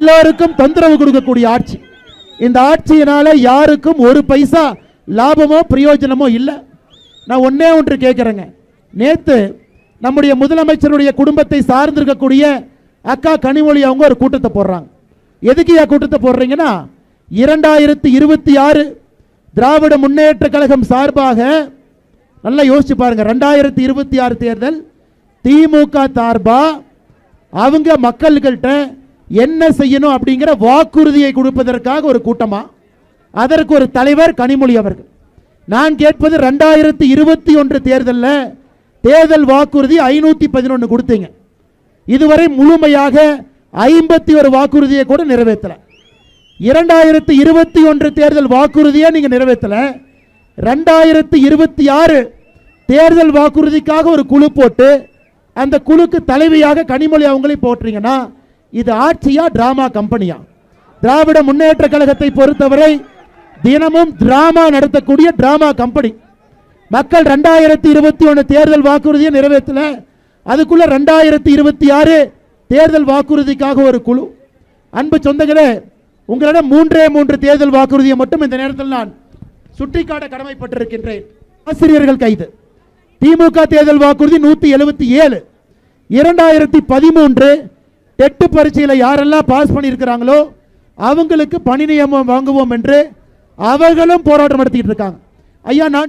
எல்லாருக்கும் தொந்தரவு கொடுக்கக்கூடிய ஆட்சி. இந்த ஆட்சியினால யாருக்கும் ஒரு பைசா லாபமோ பிரயோஜனமோ இல்லை. நான் ஒன்றே ஒன்று கேட்குறேங்க நேற்று நம்முடைய முதலமைச்சருடைய குடும்பத்தை சார்ந்திருக்கக்கூடிய அக்கா கனிமொழி அவங்க ஒரு கூட்டத்தை போடுறாங்க. எதுக்கு ஏன் கூட்டத்தை போடுறீங்கன்னா இரண்டாயிரத்தி இருபத்தி ஆறு திராவிட முன்னேற்ற கழகம் சார்பாக நல்லா யோசிச்சு பாருங்க. ரெண்டாயிரத்தி இருபத்தி ஆறு தேர்தல் திமுக சார்பா? அவங்க மக்கள்கிட்ட என்ன செய்யணும் அப்படிங்கிற வாக்குறுதியை கொடுப்பதற்காக ஒரு கூட்டமா? அதற்கு ஒரு தலைவர் கனிமொழி அவர்கள். நான் கேட்பது ரெண்டாயிரத்தி இருபத்தி ஒன்று தேர்தலில் தேர்தல் வாக்குறுதி ஐநூத்தி பதினொன்று கொடுத்தீங்க. இதுவரை முழுமையாக ஐம்பத்தி ஒரு வாக்குறுதியை கூட நிறைவேற்றல. இரண்டாயிரத்தி இருபத்தி ஒன்று தேர்தல் வாக்குறுதியை நீங்க நிறைவேற்றல. ரெண்டாயிரத்தி இருபத்தி ஆறு தேர்தல் வாக்குறுதிக்காக ஒரு குழு போட்டு அந்த குழுக்கு தலைவியாக கனிமொழி அவங்களே போட்டுறீங்கன்னா இது ஆட்சியா டிராமா கம்பெனியா திராவிட முன்னேற்ற கழகத்தை பொறுத்தவரை தினமும் டிராமா நடத்தக்கூடிய டிராமா கம்பெனி மக்கள் ரெண்டாயிரத்தி இருபத்தி ஒன்று தேர்தல் வாக்குறுதியை நிறைவேற்றல. அதுக்குள்ள ரெண்டாயிரத்தி இருபத்தி ஆறு தேர்தல் வாக்குறுதிக்காக ஒரு குழு. அன்பு சொந்தங்களே உங்களிடம் மூன்றே மூன்று தேர்தல் வாக்குறுதியை மட்டும் இந்த நேரத்தில் நான் சுட்டிக்காட்ட கடமைப்பட்டிருக்கின்றேன். ஆசிரியர்கள் கைது. திமுக தேர்தல் வாக்குறுதி நூத்தி எழுபத்தி ஏழு. இரண்டாயிரத்தி பதிமூன்று டெட்டு பரீட்சையில் யாரெல்லாம் பாஸ் பண்ணியிருக்கிறாங்களோ அவங்களுக்கு பணி நியமனம் வாங்குவோம் என்று அவர்களும் போராட்டம் நடத்திட்டு இருக்காங்க. ஐயா நான்